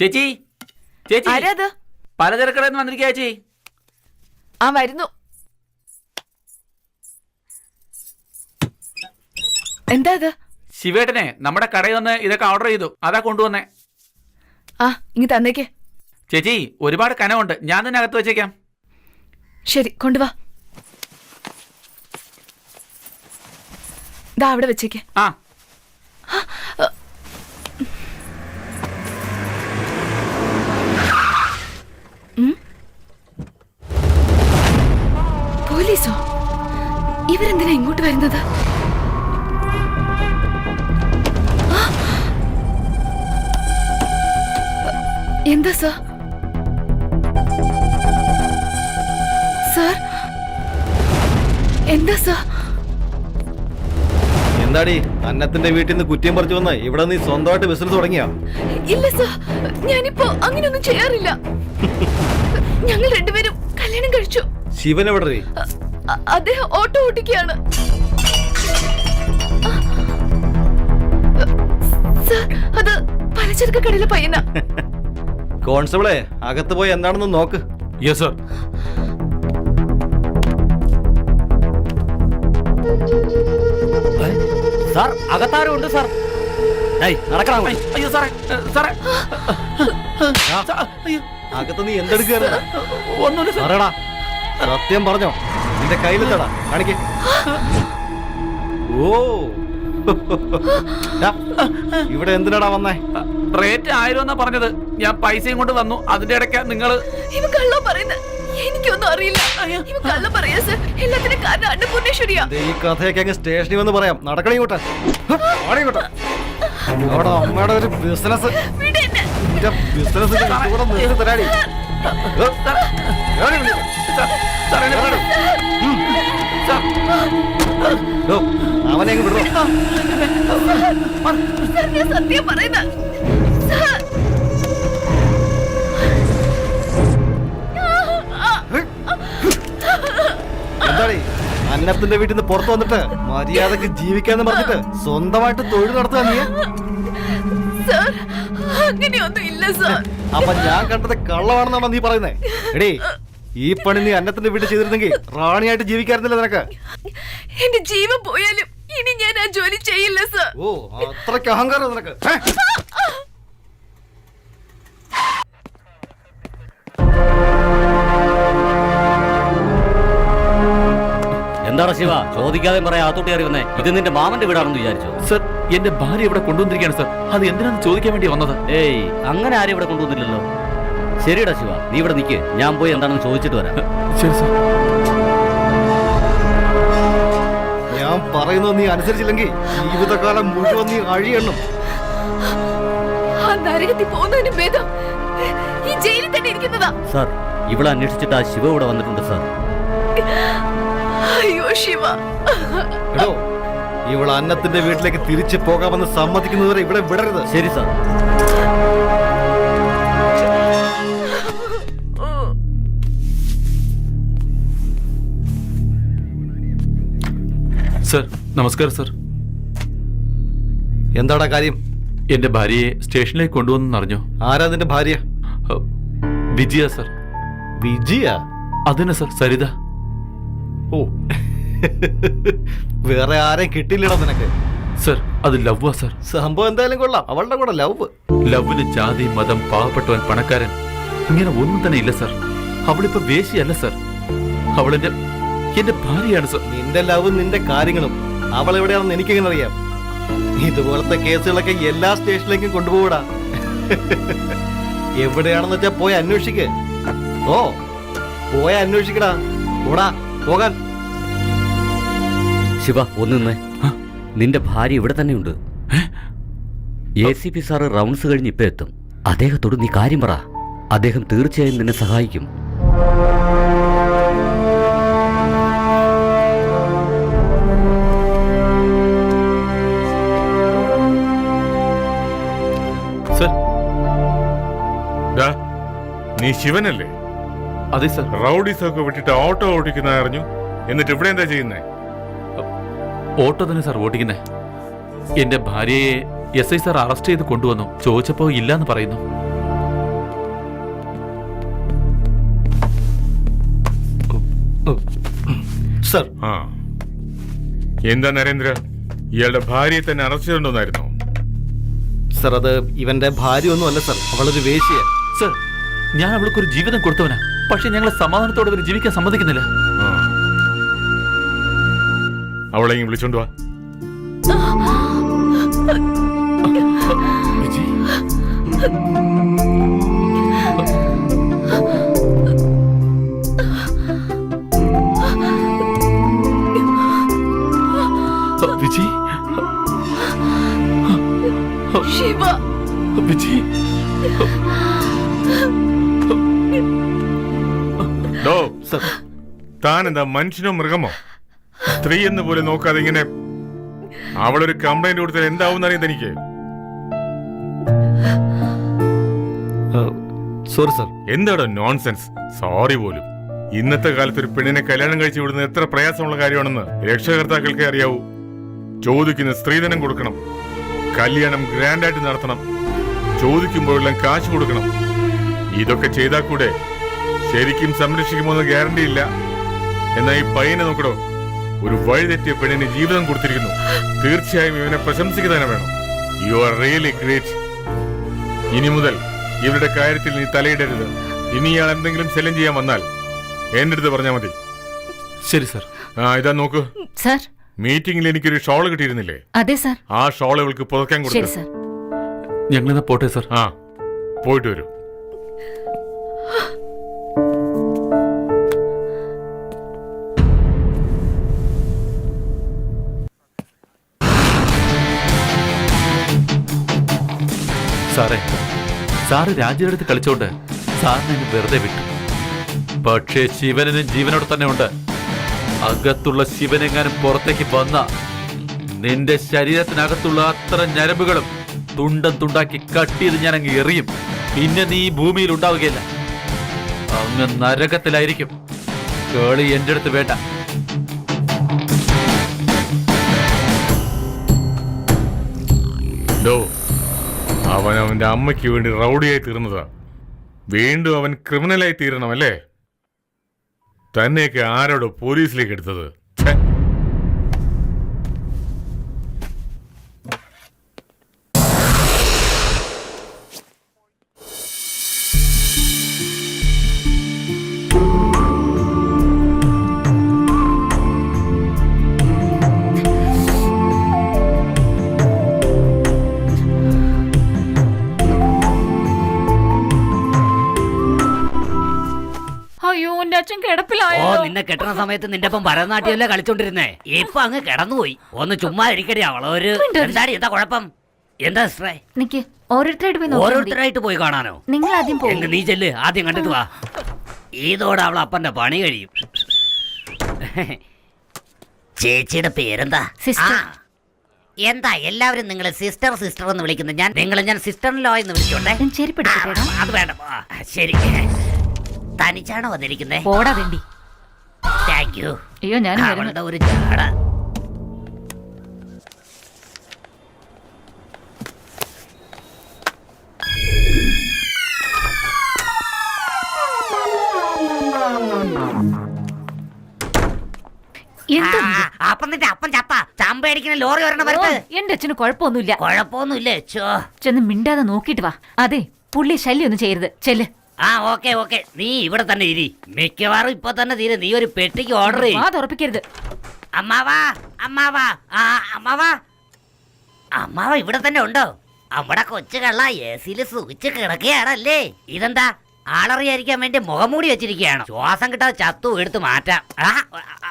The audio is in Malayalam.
ചേച്ചി ചേച്ചി. ആരാ അത് പലചരക്കടയിൽ നിന്ന് വന്നിരിക്കുക ചേച്ചി. ആ വരുന്നു. എന്താ അത് ശിവേട്ടനെ നമ്മുടെ കടയിൽ നിന്ന് ഇതൊക്കെ ഓർഡർ ചെയ്തു. അതാ കൊണ്ടുവന്നേ. ആ ഇങ്ങ് തന്നേക്കേ. ചേച്ചി ഒരുപാട് കനമുണ്ട്. ഞാൻ തന്നെ അകത്ത് വെച്ചേക്കാം. ശരി കൊണ്ടുവാ. ദാ അവിടെ വെച്ചേക്കേ. ആ പോലീസോ? ഇവരെന്തിനാ ഇങ്ങോട്ട് വരുന്നത്! എന്താ സർ? സർ? എന്താ സർ? എന്താടി? അന്നത്തിന്റെ വീട്ടിൽ നിന്ന് കുറ്റിയും പറിച്ചു വന്ന് ഇവിടെ നീ സ്വന്തമായിട്ട് ബിസിനസ് തുടങ്ങിയ? ഇല്ല സർ. ഞാനിപ്പോ അങ്ങനെയൊന്നും ചെയ്യാറില്ല. ഞങ്ങൾ രണ്ടുപേരും കല്യാണം കഴിച്ചു. ശിവൻ എവിടെ അദ്ദേഹം ഓട്ടോ ഓടിക്കുകയാണ് അത് പലചരക്ക് കടയിലെ പയ്യന. കോൺസ്റ്റബിളെ അകത്ത് പോയി എന്താണെന്ന് നോക്ക്. യെസ് സർ സാർ അകത്താരും ഉണ്ട് സാർ? ഏയ് നടക്കണം അയ്യോ സാറേ സാറേ. അയ്യോ. അകത്ത് നീ ഒന്നുമില്ല സത്യം പറഞ്ഞോ. നിന്റെ കയ്യിലെത്തടാ കാണിക്കേ. ഓ. ഇവിടെ എന്തിനാടാ വന്നേ? റേറ്റ് ആയിരം എന്നാ പറഞ്ഞത്. ഞാൻ പൈസയും കൊണ്ട് വന്നു. അതിന്റെ ഇടയ്ക്ക് നിങ്ങൾ എനിക്കൊന്നും അറിയില്ല. എല്ലാത്തിനും കാരണം അന്നപൂർണേശ്വരിയാ ദേ, ഈ കഥയൊക്കെ അങ്ങ് സ്റ്റേഷനിൽ വന്ന് പറയാം. നടക്കണേ ഇങ്ങോട്ട്. ഓടി ഇങ്ങോട്ട്. അവിടെ അമ്മയുടെ ഒരു ബിസിനസ് വിട് എന്നെ. ബിസിനസ് കൂടെ നിർത്തി തരാടി അവനെ ഞാൻ സത്യം പറയുന്ന. സർ. അന്നത്തിന്റെ വീട്ടിൽ നിന്ന് പുറത്തു വന്നിട്ട് മര്യാദയ്ക്ക് ജീവിക്കാന്ന് പറഞ്ഞിട്ട് സ്വന്തമായിട്ട് തൊഴിൽ നടത്തുക നീ? അങ്ങനെയൊന്നും ഇല്ല സർ അപ്പൊ ഞാൻ കണ്ടത് കള്ളമാണെന്നാണോ നീ പറയുന്നേ? എടീ ഈ പണി നീ അന്നത്തിന്റെ വീട്ടിൽ ചെയ്തിരുന്നെങ്കിൽ റാണിയായിട്ട് ജീവിക്കാറില്ല നിനക്ക്? എന്റെ ജീവൻ പോയാലും ഇനി ഞാൻ ആ ജോലി ചെയ്യില്ല സർ. ഓ അത്രയ്ക്ക് അഹങ്കാരം നിനക്ക്. ശിവ ചോദിക്കാതെ പറയാ അകത്തോട്ട് കയറി വന്നേ. ഇത് നിന്റെ മാമന്റെ വീടാണെന്ന് വിചാരിച്ചു? സർ എന്റെ ഭാര്യ ഇവിടെ കൊണ്ടുവന്നിരിക്കുകയാണ് സർ. അത് എന്തിനാന്ന് ചോദിക്കാൻ വേണ്ടി വന്നത്? ഏയ് അങ്ങനെ ആരും ഇവിടെ കൊണ്ടുവന്നില്ലല്ലോ. ശരിടാ ശിവ നീ ഇവിടെ നിൽക്ക് ഞാൻ പോയി എന്താണെന്ന് ചോദിച്ചിട്ട് വരാം. ശരി സർ. ഞാൻ പറയുന്നത് നീ അനുസരിച്ചില്ലെങ്കിൽ ജീവിതകാലം മുഴുവൻ നീ അഴിയണം ആ നരകത്തിൽ പോകുന്നതിന് ഭേദം ഈ ജയിലിൽ തന്നെ ഇരിക്കുന്നതാ. സാർ ഇവിടെ അന്വേഷിച്ചിട്ട് ആ ശിവ ഇവിടെ വന്നിട്ടുണ്ട് സാർ. അയ്യോ ശിവ. എടോ ഇവൾ അന്നത്തിന്റെ വീട്ടിലേക്ക് തിരിച്ചു പോകാമെന്ന് സമ്മതിക്കുന്നതുവരെ ഇവിടെ വിടരുത്. ശരി സാർ. സർ നമസ്കാരം സർ. എന്താടാ കാര്യം? എന്റെ ഭാര്യയെ സ്റ്റേഷനിലേക്ക് കൊണ്ടുവന്നു അറിഞ്ഞോ? ആരാ നിന്റെ ഭാര്യ? വിജയ സർ. വിജയ? അതിനെ സർ സരിത. ഓ. വേറെ ആരെയും കിട്ടിയില്ലടാ നിനക്ക്. സർ അത് ലവ്വാ സർ. സംഭവം എന്തായാലും കൊള്ളാം. അവളുടെ കൂടെ ലവ്. ലവിന് ജാതി മതം പാവപ്പെട്ടവൻ പണക്കാരൻ ഇങ്ങനെ ഒന്നും തന്നെ ഇല്ല സർ. അവളിപ്പോ വേശിയല്ല സർ. അവളെന്റെ എന്റെ ഭാര്യയാണ് സർ. നിന്റെ ലവ് നിന്റെ കാര്യങ്ങളും. അവൾ എവിടെയാണെന്ന് എനിക്കെങ്ങനെ അറിയാം? ഇതുപോലത്തെ കേസുകളൊക്കെ എല്ലാ സ്റ്റേഷനിലേക്കും കൊണ്ടുപോകൂടാ. എവിടെയാണെന്ന് വെച്ചാ പോയി അന്വേഷിക്ക്. ഓ പോയി അന്വേഷിക്കടാ. ഓടാ. പോകാൻ. ശിവ ഒന്നിന്നേ നിന്റെ ഭാര്യ ഇവിടെ തന്നെയുണ്ട്. A C P sir rounds കഴിഞ്ഞ് ഇപ്പൊ എത്തും. അദ്ദേഹത്തോട് നീ കാര്യം പറ. അദ്ദേഹം തീർച്ചയായും നിന്നെ സഹായിക്കും. നീ ശിവനല്ലേ? അതെ സർ. റൗഡീസ് ഒക്കെ വിട്ടിട്ട് ഓട്ടോ ഓടിക്കുന്ന അറിഞ്ഞു. എന്നിട്ട് ഇവിടെ എന്താ ചെയ്യുന്നേ? ഓട്ടോ തന്നെ സർ ഓടിക്കുന്നേ. എന്റെ ഭാര്യയെ എസ് ഐ സാർ അറസ്റ്റ് ചെയ്ത് കൊണ്ടുവന്നു. ചോദിച്ചപ്പോ ഇല്ലാന്ന് പറയുന്നു. സർ. എന്താ നരേന്ദ്ര? ഇയാളുടെ ഭാര്യയെ തന്നെ അറസ്റ്റ് ചെയ്തിട്ടുണ്ടെന്നായിരുന്നു സർ അത് ഇവന്റെ ഭാര്യ ഒന്നും അല്ല സർ. അവളൊരു വേശ്യ സർ ഞാൻ അവൾക്കൊരു ജീവിതം കൊടുത്തവനാ. പക്ഷെ ഞങ്ങളെ സമാധാനത്തോടെ ഇവർ ജീവിക്കാൻ സമ്മതിക്കുന്നില്ല. അവളെ വിളിച്ചോണ്ട് വാ. വിജി താൻ എന്താ മനുഷ്യനോ മൃഗമോ? സ്ത്രീ എന്ന് പോലെ നോക്കാതെ ഇങ്ങനെ അവളൊരു കംപ്ലൈന്റ് കൊടുത്താൽ എന്താവും അറിയാം തനിക്ക്? സോറി സർ എന്താടോ നോൺസെൻസ് സോറി പോലും. ഇന്നത്തെ കാലത്ത് ഒരു പെണ്ണിനെ കല്യാണം കഴിച്ചു വിടുന്നത് എത്ര പ്രയാസമുള്ള കാര്യമാണെന്ന് രക്ഷകർത്താക്കൾക്കേ അറിയാവൂ. ചോദിക്കുന്ന സ്ത്രീധനം കൊടുക്കണം. കല്യാണം ഗ്രാൻഡായിട്ട് നടത്തണം. ചോദിക്കുമ്പോഴെല്ലാം കാശ് കൊടുക്കണം. ഇതൊക്കെ ചെയ്താൽ കൂടെ ശരിക്കും സംരക്ഷിക്കുമോന്ന് ഗ്യാരണ്ടി ഇല്ല. എന്നാ ഈ പയ്യനെ നോക്കടോ. ഒരു വഴിതെറ്റിയ പെണ്ണിന് ജീവിതം കൊടുത്തിരിക്കുന്നു. തീർച്ചയായും ഇവനെ പ്രശംസിക്കുക തന്നെ വേണം. യു ആർ റിയലി ഗ്രേറ്റ് ഇനി മുതൽ ഇവരുടെ കാര്യത്തിൽ നീ തലയിടരുത്. ഇനി ഇയാൾ എന്തെങ്കിലും ശല്യം ചെയ്യാൻ വന്നാൽ എന്റെ അടുത്ത് പറഞ്ഞാൽ മതി. ശരി സർ ആ ഇതാ നോക്ക്. സർ മീറ്റിംഗിൽ എനിക്കൊരു ഷോൾ കിട്ടിയിരുന്നില്ലേ? അതെ സർ ആ ഷോൾ ഇവൾക്ക് പുതക്കാൻ ശരി കൊടുത്തു സർ ഞങ്ങളിന്ന് പോട്ടെ സർ ആ പോയിട്ട് വരൂ. സാറേ. സാറ് രാജയുടെ അടുത്ത് കളിച്ചോണ്ട് സാറിനെ എന്നെ വെറുതെ വിട്ടു. പക്ഷേ ശിവനും ജീവനോട് തന്നെ ഉണ്ട്. അകത്തുള്ള ശിവനെങ്ങാനും പുറത്തേക്ക് വന്ന നിന്റെ ശരീരത്തിനകത്തുള്ള അത്ര ഞരമ്പുകളും തുണ്ടം തുണ്ടാക്കി കട്ടിയത് ഞാൻ അങ്ങ് എറിയും. പിന്നെ നീ ഭൂമിയിൽ ഉണ്ടാവുകയില്ല. അങ്ങ് നരകത്തിലായിരിക്കും. കേളി എന്റെ അടുത്ത് വേണ്ട. ഡോ അവൻ അവന്റെ അമ്മയ്ക്ക് വേണ്ടി റൗഡിയായി തീർന്നതാ. വീണ്ടും അവൻ ക്രിമിനലായി തീരണം അല്ലേ? തന്നെയൊക്കെ ആരോടോ പോലീസിലേക്ക് എടുത്തത്. അയ്യോ ഓ കിടപ്പിലായോ നിന്നെ കെട്ടുന്ന സമയത്ത് നിന്റെ ഒപ്പം ഭരതനാട്യമല്ലേ കളിച്ചോണ്ടിരുന്നേ. ഇപ്പൊ അങ്ങ് കിടന്നുപോയി. ഒന്ന് ചുമ്മാ ഇരിക്കടി അവളൊരു എന്താടി എന്താ കുഴപ്പം? എന്താ സിസ്റ്ററെ? നിക്ക് ഓരോരുത്തരായിട്ട് പോയി നോക്കിയാ മതി. ഓരോരുത്തരായിട്ട് പോയി കാണാനോ? നിങ്ങൾ ആദ്യം പോകും എങ്ക് നീ ചെല്ല്. ആദ്യം കണ്ടിട്ട് വാ. ഇതോടെ അവൾ അപ്പന്റെ പണി കഴിയും. ചേച്ചിയുടെ പേരെന്താ? സിസ്റ്റർ. ആ. എന്താ എല്ലാവരും നിങ്ങൾ സിസ്റ്റർ സിസ്റ്റർ എന്ന് വിളിക്കുന്നത്? ഞാൻ നിങ്ങളെ ഞാൻ സിസ്റ്റർ ലോ എന്ന് വിളിച്ചോട്ടെ. ഞാൻ ആ, അത് വേണ്ട. ആ, ശരി. തനിച്ചാണോ വന്നിരിക്കുന്നേ? പോടാ വേണ്ടി താങ്ക് യു അയ്യോ ഞാൻ അവളുടെ ഒരു ചാട അപ്പം നിന്റെ അപ്പം ലോറി വരണ ഓ, വരത്ത് എന്റെ അച്ഛന് കുഴപ്പമൊന്നുമില്ല. കുഴപ്പമൊന്നുമില്ലേ ചെന്ന് മിണ്ടാതെ നോക്കിട്ട് വാ. അതെ പുള്ളി ശല്യം ഒന്നും ചെയ്യരുത്. ചെല്ല്. ആ ഓക്കെ ഓക്കെ. നീ ഇവിടെ തന്നെ ഇരി. മിക്കവാറും ഇപ്പൊ തന്നെ തീരെ. നീ ഒരു പെട്ടിക്ക് ഓർഡർ ചെയ്യും. വാ തുറപ്പിക്കരുത്. അമ്മാവാ അമ്മാവാ. ആ അമ്മാവാ. അമ്മാവ ഇവിടെ തന്നെ ഉണ്ടോ? അവിടെ കൊച്ചു കള്ള എ സിയിൽ സൂചിച്ച് കിടക്കുകയാണല്ലേ. ഇതെന്താ? ആളറിയായിരിക്കാൻ വേണ്ടി മുഖം മൂടി വെച്ചിരിക്കുകയാണ്. ശ്വാസം കിട്ടാതെ ചത്തു എടുത്ത് മാറ്റാം. ആ, ആ,